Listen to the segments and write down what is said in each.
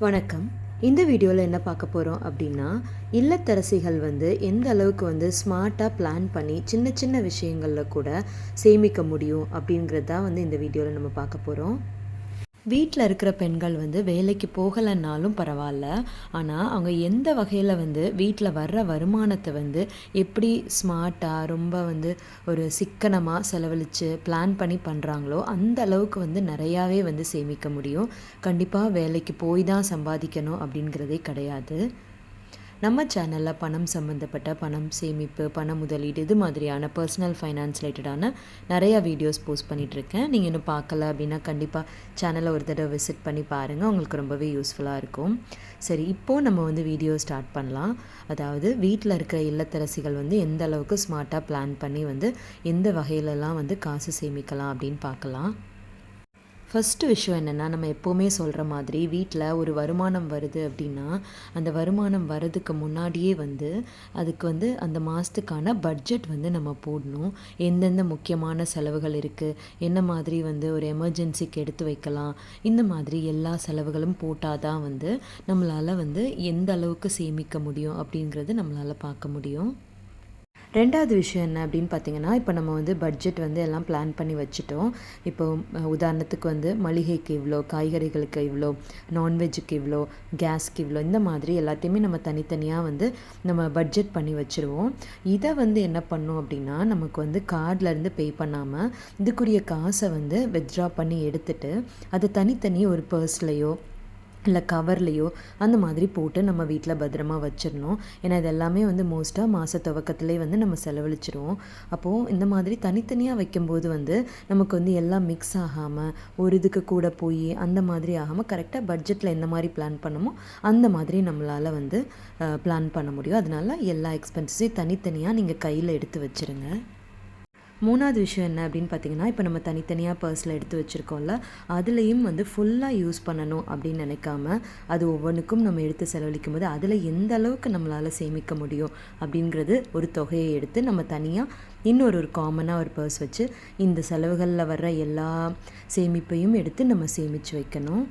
வணக்கம். இந்த வீடியோவில் என்ன பார்க்க போகிறோம் அப்படின்னா இல்லத்தரசிகள் வந்து எந்த அளவுக்கு வந்து ஸ்மார்ட்டாக பிளான் பண்ணி சின்ன சின்ன விஷயங்களில் கூட சேமிக்க முடியும் அப்படிங்கிறது தான் வந்து இந்த வீடியோவில் நம்ம பார்க்க போகிறோம் வீட்டில் இருக்கிற பெண்கள் வந்து வேலைக்கு போகலைன்னாலும் பரவாயில்ல. ஆனால் அவங்க எந்த வகையில் வந்து வீட்டில் வர்ற வருமானத்தை வந்து எப்படி ஸ்மார்ட்டாக ரொம்ப வந்து ஒரு சிக்கனமாக செலவழித்து பிளான் பண்ணி பண்ணுறாங்களோ அந்த அளவுக்கு வந்து நிறையாவே வந்து சேமிக்க முடியும். கண்டிப்பாக வேலைக்கு போய் தான் சம்பாதிக்கணும் அப்படிங்கிறதே கிடையாது. நம்ம சேனலில் பணம் சம்மந்தப்பட்ட பணம் சேமிப்பு பண முதலீடு இது மாதிரியான பர்சனல் ஃபைனான்ஸ் ரிலேட்டடான நிறையா வீடியோஸ் போஸ்ட் பண்ணிகிட்ருக்கேன் நீங்கள் இன்னும் பார்க்கல அப்படின்னா கண்டிப்பாக சேனலை ஒரு தடவை விசிட் பண்ணி பாருங்கள் உங்களுக்கு ரொம்பவே யூஸ்ஃபுல்லாக இருக்கும். சரி இப்போது நம்ம வந்து வீடியோ ஸ்டார்ட் பண்ணலாம். அதாவது வீட்டில் இருக்கிற இல்லத்தரசிகள் வந்து எந்த அளவுக்கு ஸ்மார்ட்டாக பிளான் பண்ணி வந்து எந்த வகையிலலாம் வந்து காசு சேமிக்கலாம் அப்படின்னு பார்க்கலாம். ஃபஸ்ட்டு விஷயம் என்னென்னா நம்ம எப்போவுமே சொல்கிற மாதிரி வீட்டில் ஒரு வருமானம் வருது அப்படின்னா அந்த வருமானம் வர்றதுக்கு முன்னாடியே வந்து அதுக்கு வந்து அந்த மாதத்துக்கான பட்ஜெட் வந்து நம்ம போடணும். எந்தெந்த முக்கியமான செலவுகள் இருக்குது என்ன மாதிரி வந்து ஒரு எமர்ஜென்சிக்கு எடுத்து வைக்கலாம் இந்த மாதிரி எல்லா செலவுகளும் போட்டால் தான் வந்து நம்மளால் வந்து எந்த அளவுக்கு சேமிக்க முடியும் அப்படிங்கிறது நம்மளால் பார்க்க முடியும். ரெண்டாவது விஷயம் என்ன அப்படின்னு பார்த்தீங்கன்னா இப்போ நம்ம வந்து பட்ஜெட் வந்து எல்லாம் பிளான் பண்ணி வச்சுட்டோம். இப்போ உதாரணத்துக்கு வந்து மளிகைக்கு இவ்வளோ காய்கறிகளுக்கு இவ்வளோ நான்வெஜ்ஜுக்கு இவ்வளோ கேஸ்க்கு இவ்வளோ இந்த மாதிரி எல்லாத்தையுமே நம்ம தனித்தனியாக வந்து நம்ம பட்ஜெட் பண்ணி வச்சுருவோம். இதை வந்து என்ன பண்ணோம் அப்படின்னா நமக்கு வந்து கார்ட்லேருந்து பே பண்ணாமல் இதுக்குரிய காசை வந்து வித்ட்ரா பண்ணி எடுத்துட்டு அதை தனித்தனி ஒரு பர்ஸ்லையோ இல்லை கவர்லேயோ அந்த மாதிரி போட்டு நம்ம வீட்டில் பத்திரமா வச்சிடணும். ஏன்னா இது எல்லாமே வந்து மோஸ்ட்டாக மாத துவக்கத்துலேயே வந்து நம்ம செலவழிச்சிருவோம். அப்போது இந்த மாதிரி தனித்தனியாக வைக்கும்போது வந்து நமக்கு வந்து எல்லாம் மிக்ஸ் ஆகாமல் ஒரு இதுக்கு கூட போய் அந்த மாதிரி ஆகாமல் கரெக்டாக பட்ஜெட்டில் எந்த மாதிரி பிளான் பண்ணமோ அந்த மாதிரி நம்மளால் வந்து பிளான் பண்ண முடியும். அதனால எல்லா எக்ஸ்பென்சஸையும் தனித்தனியாக நீங்கள் கையில் எடுத்து வச்சுருங்க. மூணாவது விஷயம் என்ன அப்படின்னு பார்த்தீங்கன்னா இப்போ நம்ம தனித்தனியாக பர்ஸில் எடுத்து வச்சுருக்கோம்ல அதுலேயும் வந்து ஃபுல்லாக யூஸ் பண்ணணும் அப்படின்னு நினைக்காம அது ஒவ்வொன்றுக்கும் நம்ம எடுத்து செலவழிக்கும் போது அதில் எந்த அளவுக்கு நம்மளால் சேமிக்க முடியும் அப்படிங்கிறது ஒரு தொகையை எடுத்து நம்ம தனியாக இன்னொரு ஒரு காமனாக ஒரு பர்ஸ் வச்சு இந்த செலவுகளில் வர்ற எல்லா சேமிப்பையும் எடுத்து நம்ம சேமித்து வைக்கணும்.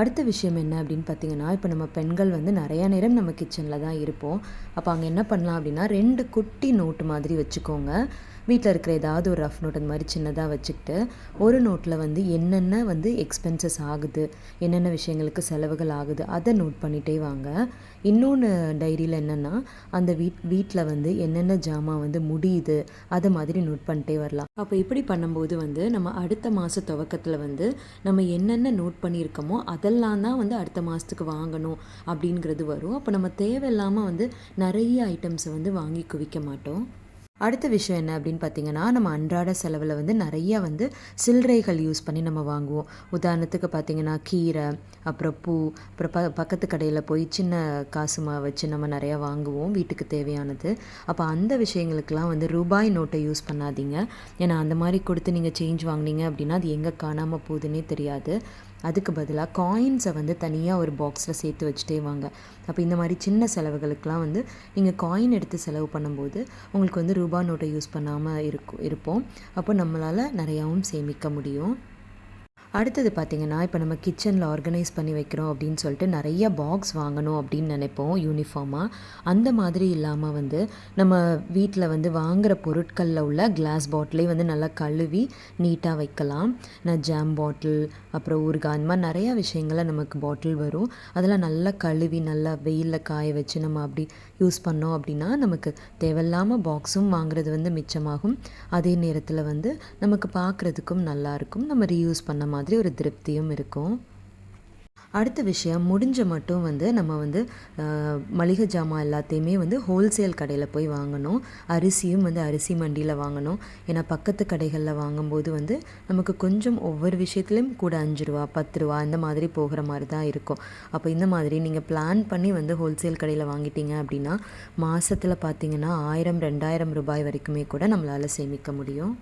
அடுத்த விஷயம் என்ன அப்படின்னு பார்த்தீங்கன்னா இப்போ நம்ம பெண்கள் வந்து நிறையா நேரம் நம்ம கிச்சனில் தான் இருப்போம். அப்போ அங்கே என்ன பண்ணலாம் அப்படின்னா ரெண்டு குட்டி நோட்டு மாதிரி வச்சுக்கோங்க. வீட்டில் இருக்கிற ஏதாவது ஒரு ரஃப் நோட் அந்த மாதிரி சின்னதாக வச்சுக்கிட்டு ஒரு நோட்டில் வந்து என்னென்ன வந்து எக்ஸ்பென்சஸ் ஆகுது என்னென்ன விஷயங்களுக்கு செலவுகள் ஆகுது அதை நோட் பண்ணிகிட்டே வாங்க. இன்னொன்று டைரியில் என்னென்னா அந்த வீட் வீட்டில் வந்து என்னென்ன ஜாமான் வந்து முடியுது அதை மாதிரி நோட் பண்ணிட்டே வரலாம். அப்போ இப்படி பண்ணும்போது வந்து நம்ம அடுத்த மாத துவக்கத்தில் வந்து நம்ம என்னென்ன நோட் பண்ணியிருக்கோமோ அதெல்லாம் தான் வந்து அடுத்த மாதத்துக்கு வாங்கணும் அப்படிங்கிறது வரும். அப்போ நம்ம தேவையில்லாமல் வந்து நிறைய ஐட்டம்ஸை வந்து வாங்கி குவிக்க மாட்டோம். அடுத்த விஷயம் என்ன அப்படின்னு பார்த்தீங்கன்னா நம்ம அன்றாட செலவில் வந்து நிறையா வந்து சில்லறைகள் யூஸ் பண்ணி நம்ம வாங்குவோம். உதாரணத்துக்கு பார்த்தீங்கன்னா கீரை அப்புறம் பூ அப்புறம் ப பக்கத்து கடையில் போய் சின்ன காசுமா வச்சு நம்ம நிறையா வாங்குவோம் வீட்டுக்கு தேவையானது. அப்போ அந்த விஷயங்களுக்கெல்லாம் வந்து ரூபாய் நோட்டை யூஸ் பண்ணாதீங்க. ஏன்னா அந்த மாதிரி கொடுத்து நீங்கள் சேஞ்ச் வாங்குனீங்க அப்படின்னா அது எங்கே காணாமல் போகுதுன்னே தெரியாது. அதுக்கு பதிலாக காயின்ஸை வந்து தனியாக ஒரு பாக்ஸில் சேர்த்து வச்சுட்டே வாங்க. அப்போ இந்த மாதிரி சின்ன செலவுகளுக்கெலாம் வந்து நீங்கள் காயின் எடுத்து செலவு பண்ணும்போது உங்களுக்கு வந்து ரூபா நோட்டை யூஸ் பண்ணாமல் இருக்கும் இருப்போம். அப்போ நம்மளால் நிறையாவும் சேமிக்க முடியும். அடுத்தது பார்த்திங்கன்னா இப்போ நம்ம கிச்சனில் ஆர்கனைஸ் பண்ணி வைக்கிறோம் அப்படின்னு சொல்லிட்டு நிறைய பாக்ஸ் வாங்கணும் அப்படின்னு நினைப்போம் யூனிஃபார்மாக அந்த மாதிரி இல்லாமல் வந்து நம்ம வீட்டில் வந்து வாங்குகிற பொருட்களில் உள்ள கிளாஸ் பாட்டிலே வந்து நல்லா கழுவி நீட்டாக வைக்கலாம். நான் ஜாம் பாட்டில் அப்புறம் ஊறுகாய் அந்த மாதிரி நிறையா விஷயங்களை நமக்கு பாட்டில் வரும். அதெல்லாம் நல்லா கழுவி நல்லா வெயிலில் காய வச்சு நம்ம அப்படி யூஸ் பண்ணோம் அப்படின்னா நமக்கு தேவையில்லாமல் பாக்ஸும் வாங்குறது வந்து மிச்சமாகும். அதே நேரத்தில் வந்து நமக்கு பார்க்குறதுக்கும் நல்லாயிருக்கும் நம்ம ரீயூஸ் பண்ண மாதிரி மாதிரி ஒரு திருப்தியும் இருக்கும். அடுத்த விஷயம் முடிஞ்ச மட்டும் வந்து நம்ம வந்து மளிகை ஜாமான் எல்லாத்தையுமே வந்து ஹோல்சேல் கடையில் போய் வாங்கணும். அரிசியும் வந்து அரிசி மண்டியில் வாங்கணும். ஏன்னா பக்கத்து கடைகளில் வாங்கும்போது வந்து நமக்கு கொஞ்சம் ஒவ்வொரு விஷயத்துலையும் கூட அஞ்சு ரூபா பத்து ரூபா இந்த மாதிரி போகிற மாதிரி தான் இருக்கும். அப்போ இந்த மாதிரி நீங்கள் பிளான் பண்ணி வந்து ஹோல்சேல் கடையில் வாங்கிட்டீங்க அப்படின்னா மாதத்தில் பார்த்தீங்கன்னா ஆயிரம் ரெண்டாயிரம் ரூபாய் வரைக்குமே கூட நம்மளால் சேமிக்க முடியும்.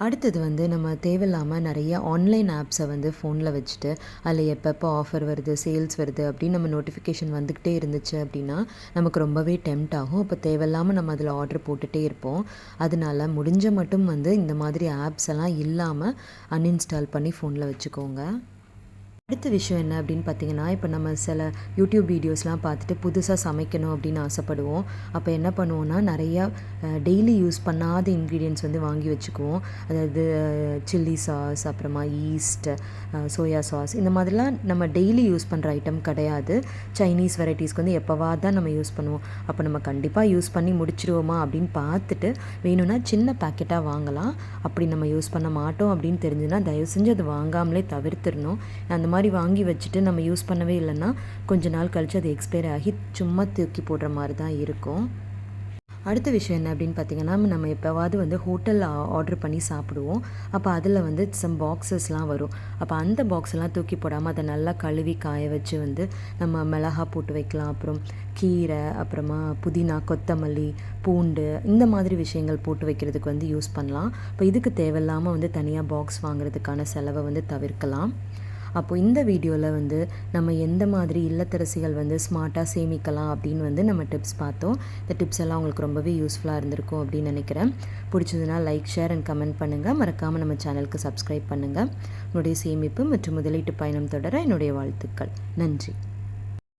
அடுத்தது வந்து நம்ம தேவையில்லாமல் நிறைய ஆன்லைன் ஆப்ஸை வந்து ஃபோனில் வச்சுட்டு அதில் எப்பப்போ ஆஃபர் வருது சேல்ஸ் வருது அப்படின்னு நம்ம நோட்டிஃபிகேஷன் வந்துக்கிட்டே இருந்துச்சு அப்படின்னா நமக்கு ரொம்பவே டெம்ட் ஆகும். அப்போ தேவையில்லாமல் நம்ம அதில் ஆர்டர் போட்டுகிட்டே இருப்போம். அதனால முடிஞ்ச மட்டும் வந்து இந்த மாதிரி ஆப்ஸ் எல்லாம் இல்லாமல் அன்இன்ஸ்டால் பண்ணி ஃபோனில் வச்சுக்கோங்க. அடுத்த விஷயம் என்ன அப்படின்னு பார்த்தீங்கன்னா இப்போ நம்ம சில யூடியூப் வீடியோஸ்லாம் பார்த்துட்டு புதுசாக சமைக்கணும் அப்படின்னு ஆசைப்படுவோம். அப்போ என்ன பண்ணுவோம்னா நிறையா டெய்லி யூஸ் பண்ணாத இன்க்ரீடியன்ஸ் வந்து வாங்கி வச்சுக்குவோம். அதாவது சில்லி சாஸ் அப்புறமா ஈஸ்ட் சோயா சாஸ் இந்த மாதிரிலாம் நம்ம டெய்லி யூஸ் பண்ணுற ஐட்டம் கிடையாது. சைனீஸ் வெரைட்டிஸ்க்கு வந்து எப்போவா தான் நம்ம யூஸ் பண்ணுவோம். அப்போ நம்ம கண்டிப்பாக யூஸ் பண்ணி முடிச்சிருவோமா அப்படின்னு பார்த்துட்டு வேணும்னா சின்ன பேக்கெட்டாக வாங்கலாம். அப்படி நம்ம யூஸ் பண்ண மாட்டோம் அப்படின்னு தெரிஞ்சுன்னா தயவு செஞ்சு அது வாங்காமலே தவிர்த்துடணும். அந்த மாதிரி வாங்கி வச்சுட்டு நம்ம யூஸ் பண்ணவே இல்லைன்னா கொஞ்ச நாள் கழித்து அது எக்ஸ்பயர் ஆகி சும்மா தூக்கி போடுற மாதிரி தான் இருக்கும். அடுத்த விஷயம் என்ன அப்படின்னு பார்த்தீங்கன்னா நம்ம எப்போவாவது வந்து ஹோட்டலில் ஆர்டர் பண்ணி சாப்பிடுவோம். அப்போ அதில் வந்து சம் பாக்ஸஸ்லாம் வரும். அப்போ அந்த பாக்ஸ்லாம் தூக்கி போடாமல் அதை நல்லா கழுவி காய வச்சு வந்து நம்ம மிளகா போட்டு வைக்கலாம். அப்புறம் கீரை அப்புறமா புதினா கொத்தமல்லி பூண்டு இந்த மாதிரி விஷயங்கள் போட்டு வைக்கிறதுக்கு வந்து யூஸ் பண்ணலாம். இப்போ இதுக்கு தேவையில்லாமல் வந்து தனியாக பாக்ஸ் வாங்குறதுக்கான செலவை வந்து தவிர்க்கலாம். அப்போது இந்த வீடியோவில் வந்து நம்ம எந்த மாதிரி இல்லத்தரசிகள் வந்து ஸ்மார்ட்டாக சேமிக்கலாம் அப்படின்னு வந்து நம்ம டிப்ஸ் பார்த்தோம். இந்த டிப்ஸ் எல்லாம் உங்களுக்கு ரொம்பவே யூஸ்ஃபுல்லாக இருந்திருக்கும் அப்படின்னு நினைக்கிறேன். பிடிச்சதுன்னா லைக் ஷேர் அண்ட் கமெண்ட் பண்ணுங்கள் மறக்காமல் நம்ம சேனலுக்கு சப்ஸ்கிரைப் பண்ணுங்கள் உங்களுடைய சேமிப்பு மற்றும் முதலீட்டு பயணம் தொடர என்னுடைய வாழ்த்துக்கள். நன்றி.